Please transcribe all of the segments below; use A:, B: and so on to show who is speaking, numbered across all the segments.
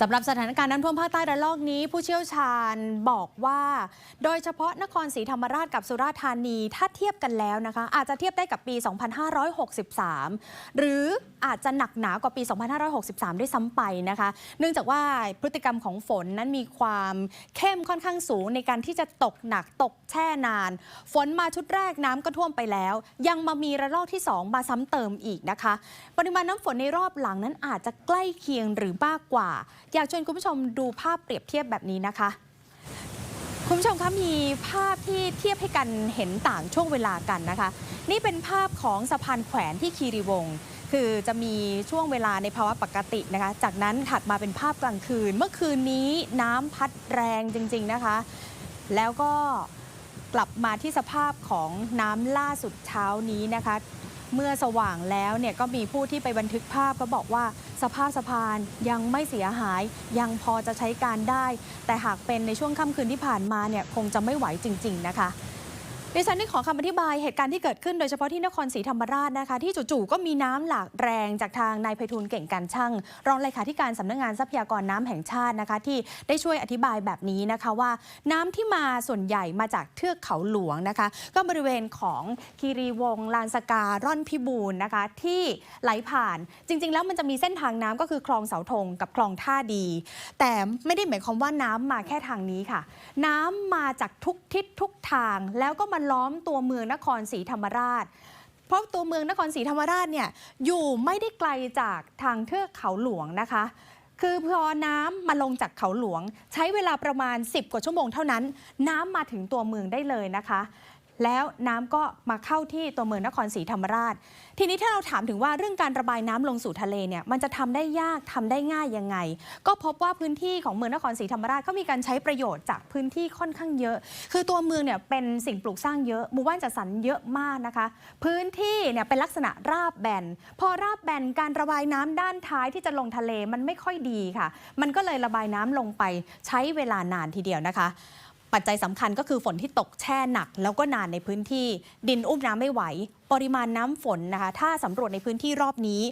A: สำหรับสถานการณ์น้ำท่วมภาคใต้ระลอกนี้ ผู้เชี่ยวชาญบอกว่า โดยเฉพาะนครศรีธรรมราชกับสุราษฎร์ธานีถ้าเทียบกันแล้วนะคะ อาจจะเทียบได้กับปี 2563 หรืออาจจะหนักหนากว่าปี 2563 ด้วยซ้ำไปนะคะ เนื่องจากว่าพฤติกรรมของฝนนั้นมีความเข้มค่อนข้างสูงในการที่จะตกหนักตกแช่นาน ฝนมาชุดแรกน้ำก็ท่วมไปแล้ว ยังมามีระลอกที่ 2 มาซ้ำเติมอีกนะคะ ปริมาณน้ำฝนในรอบหลังนั้นอาจจะใกล้เคียงหรือมากกว่าอยากชวนคุณผู้ชมดูภาพเปรียบเทียบแบบนี้นะคะ คุณผู้ชมคะมีภาพที่เทียบให้กันเห็นต่างช่วงเวลากันนะคะ นี่เป็นภาพของสะพานแขวนที่คีรีวงศ์คือจะมีช่วงเวลาในภาวะปกตินะคะ จากนั้นถัดมาเป็นภาพกลางคืน เมื่อคืนนี้น้ำพัดแรงจริง ๆนะคะ แล้วก็กลับมาที่สภาพของน้ำล่าสุดเช้านี้นะคะ เมื่อสว่างแล้วเนี่ยก็มีผู้ที่ไปบันทึกภาพก็บอกว่าสภาพสะพานยังไม่เสียหายยังพอจะใช้การได้ แต่หากเป็นในช่วงค่ำคืนที่ผ่านมาเนี่ยคงจะไม่ไหวจริง ๆ นะคะ ดิฉันได้ขอคำอธิบายเหตุการณ์ที่เกิดขึ้นโดยเฉพาะที่นครศรีธรรมราชนะคะ ที่จู่ๆก็มีน้ำหลากแรงจากทางนายไพฑูรย์เก่งการช่าง รองเลขาธิการสำนักงานทรัพยากรน้ำแห่งชาตินะคะ ที่ได้ช่วยอธิบายแบบนี้นะคะว่า น้ำที่มาส่วนใหญ่มาจากเทือกเขาหลวงนะคะ ก็บริเวณของคีรีวงลานสการ่อนพิบูลนะคะ ที่ไหลผ่านจริง ๆ แล้วมันจะมีเส้นทางน้ำก็คือคลองเสาธงกับคลองท่าดี แต่ไม่ได้หมายความว่าน้ำมาแค่ทางนี้ค่ะ น้ำมาจากทุกทิศทุกทางแล้วก็มาล้อมตัวเมืองนครศรีธรรมราช เพราะตัวเมืองนครศรีธรรมราชเนี่ยอยู่ไม่ได้ไกลจากทางเทือกเขาหลวงนะคะ คือพอน้ำมาลงจากเขาหลวง ใช้เวลาประมาณ 10 กว่าชั่วโมงเท่านั้น น้ำมาถึงตัวเมืองได้เลยนะคะ แล้วน้ำก็มาเข้าที่ตัวเมืองนครศรีธรรมราช ทีนี้ถ้าเราถามถึงว่าเรื่องการระบายน้ำลงสู่ทะเลเนี่ยมันจะทำได้ยากทำได้ง่ายยังไง ก็พบว่าพื้นที่ของเมืองนครศรีธรรมราชเขามีการใช้ประโยชน์จากพื้นที่ค่อนข้างเยอะ คือตัวเมืองเนี่ยเป็นสิ่งปลูกสร้างเยอะหมู่บ้านจัดสรรเยอะมากนะคะ พื้นที่เนี่ยเป็นลักษณะราบแบน พอราบแบนการระบายน้ำด้านท้ายที่จะลงทะเลมันไม่ค่อยดีค่ะ มันก็เลยระบายน้ำลงไปใช้เวลานานทีเดียวนะคะ ปัจจัยสำคัญก็คือฝนที่ตกแช่หนัก แล้วก็นานในพื้นที่ ดินอุ้มน้ำไม่ไหว ปริมาณน้ำฝนนะคะ ถ้าสำรวจในพื้นที่รอบนี้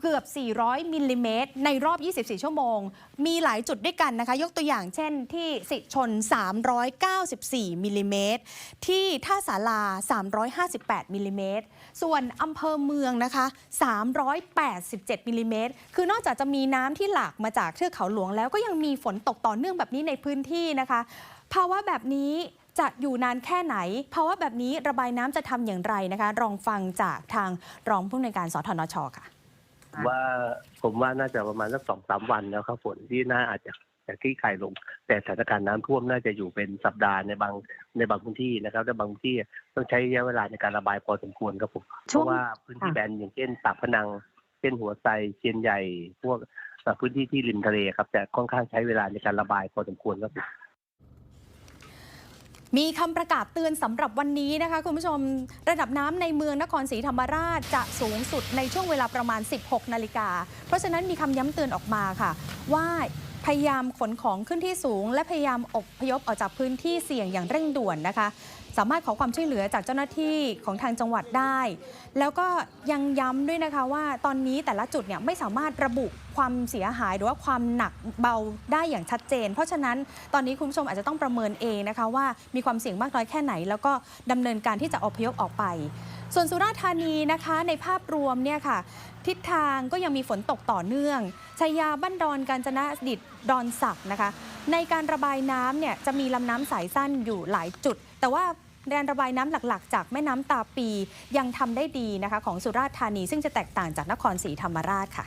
A: เกือบ 400 มิลลิเมตรในรอบ 24 ชั่วโมง มีหลายจุดด้วยกันนะคะ ยกตัวอย่างเช่นที่สิชน 394 มิลลิเมตร ที่ท่าสารา 358 มิลลิเมตร ส่วนอำเภอเมืองนะคะ 387 มิลลิเมตร คือนอกจากจะมีน้ำที่หลากมาจากเทือกเขาหลวงแล้วก็ยังมีฝนตกต่อเนื่องแบบนี้ในพื้นที่นะคะ ภาวะแบบนี้จะอยู่นานแค่ไหน ภาวะแบบนี้ระบายน้ำจะทำอย่างไรนะคะลองฟังจากทางรองผู้อำนวยการสทนชค่ะ
B: ว่าผมว่าน่าจะประมาณสักสองสามวันแล้วครับฝนที่น่าอาจจะจะคลี่คลายลง แต่สถานการณ์น้ำท่วมน่าจะอยู่เป็นสัปดาห์ในบางในบางพื้นที่นะครับและบางพื้นที่ต้องใช้ระยะเวลาในการระบายพอสมควรครับผมเพ
C: ช่วง
B: ราะว่าพื้นที่
C: ค่ะ
B: แบนอย่างเช่นปากพนังเช่นหัวไซเชียนใหญ่ พวกเอ่อพื้นที่ที่ริมทะเลครับจะค่อนข้างใช้เวลาในการระบายพอสมควรครับผ มี
A: คำประกาศเตือนสำหรับวันนี้นะคะคุณผู้ชมระดับน้ำในเมืองนครศรีธรรมราชจะสูงสุดในช่วงเวลาประมาณ 16 นาฬิกา เพราะฉะนั้นมีคำย้ำเตือนออกมาค่ะ ว่าพยายามขนของขึ้นที่สูง และพยายามอบพยพออกจากพื้นที่เสี่ยงอย่างเร่งด่วนนะคะ สามารถขอความช่วยเหลือจากเจ้าหน้าที่ของทางจังหวัดได้ แล้วก็ยังย้ำด้วยนะคะว่าตอนนี้แต่ละจุดเนี่ยไม่สามารถระบุความเสียหายหรือว่าความหนักเบาได้อย่างชัดเจน เพราะฉะนั้นตอนนี้คุณผู้ชมอาจจะต้องประเมินเองนะคะว่ามีความเสี่ยงมากน้อยแค่ไหน แล้วก็ดำเนินการที่จะอพยพออกไป ส่วนสุราษฎร์ธานีนะคะในภาพรวมเนี่ยค่ะทิศทางก็ยังมีฝนตกต่อเนื่องชัยยาบ้านดอนกาญจนดิตดอนศักด์นะคะ ในการระบายน้ำเนี่ยจะมีลำน้ำสายสั้นอยู่หลายจุด แต่ว่า แดนระบายน้ำหลักๆ จากแม่น้ำตาปียังทำได้ดีนะคะ ของสุราษฎร์ธานีซึ่งจะแตกต่างจากนครศรีธรรมราชค่ะ